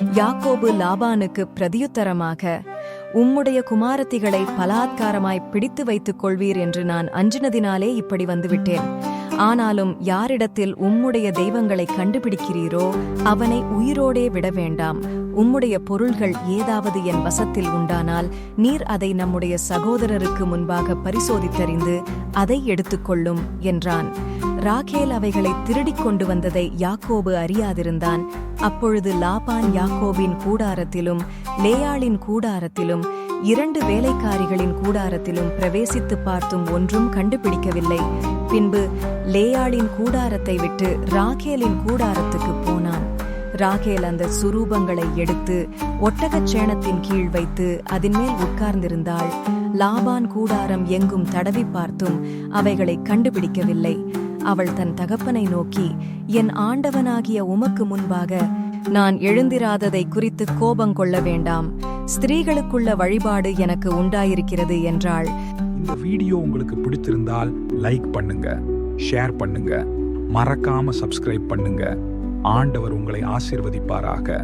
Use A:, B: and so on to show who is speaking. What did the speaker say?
A: யாக்கோபு லாபானுக்கு பிரதியுத்தரமாக உம்முடைய குமாரத்திகளை பலாத்காரமாய் பிடித்து வைத்துக் கொள்வீர் என்று நான் அஞ்சினதினாலே இப்படி வந்துவிட்டேன். ஆனாலும் யாரிடத்தில் உம்முடைய தெய்வங்களை கண்டுபிடிக்கிறீரோ அவனை உயிரோடே விட வேண்டாம். உம்முடைய பொருள்கள் ஏதாவது என் வசத்தில் உண்டானால் நீர் அதை நம்முடைய சகோதரருக்கு முன்பாக பரிசோதித்தறிந்து அதை எடுத்துக்கொள்ளும் என்றான். ராகேல் அவைகளை திருடிக் கொண்டு வந்ததை யாக்கோபு அறியாதிருந்தான். அப்பொழுது லாபான் யாக்கோபின் கூடாரத்திலும் லேயாளின் கூடாரத்திலும் இரண்டு வேலைக்காரிகளின் கூடாரத்திலும் பிரவேசித்துப் பார்த்தும் ஒன்றும் கண்டுபிடிக்கவில்லை. பின்பு லேயாளின் கூடாரத்தை விட்டு ராகேலின் கூடாரத்துக்கு போனான். ராகேல் அந்த சுரூபங்களை எடுத்து ஒட்டகச் சேணத்தின் கீழ் வைத்து அதன்மேல் உட்கார்ந்திருந்தாள். லாபான் கூடாரம் எங்கும் தடவி பார்த்தும் அவைகளை கண்டுபிடிக்கவில்லை. அவள் தன் தகப்பனை நோக்கி என் ஆண்டவனாகிய உமக்கு முன்பாக நான் எழுந்திராததை குறித்து கோபம் கொள்ள வேண்டாம். ஸ்திரீகளுக்குள்ள வழிபாடு எனக்கு உண்டாயிருக்கிறது என்றாள்.
B: இந்த வீடியோ உங்களுக்கு பிடித்திருந்தால் லைக் பண்ணுங்க ஷேர் பண்ணுங்க மறக்காம சப்ஸ்கிரைப் பண்ணுங்க. ஆண்டவர் உங்களை ஆசீர்வதிப்பாராக.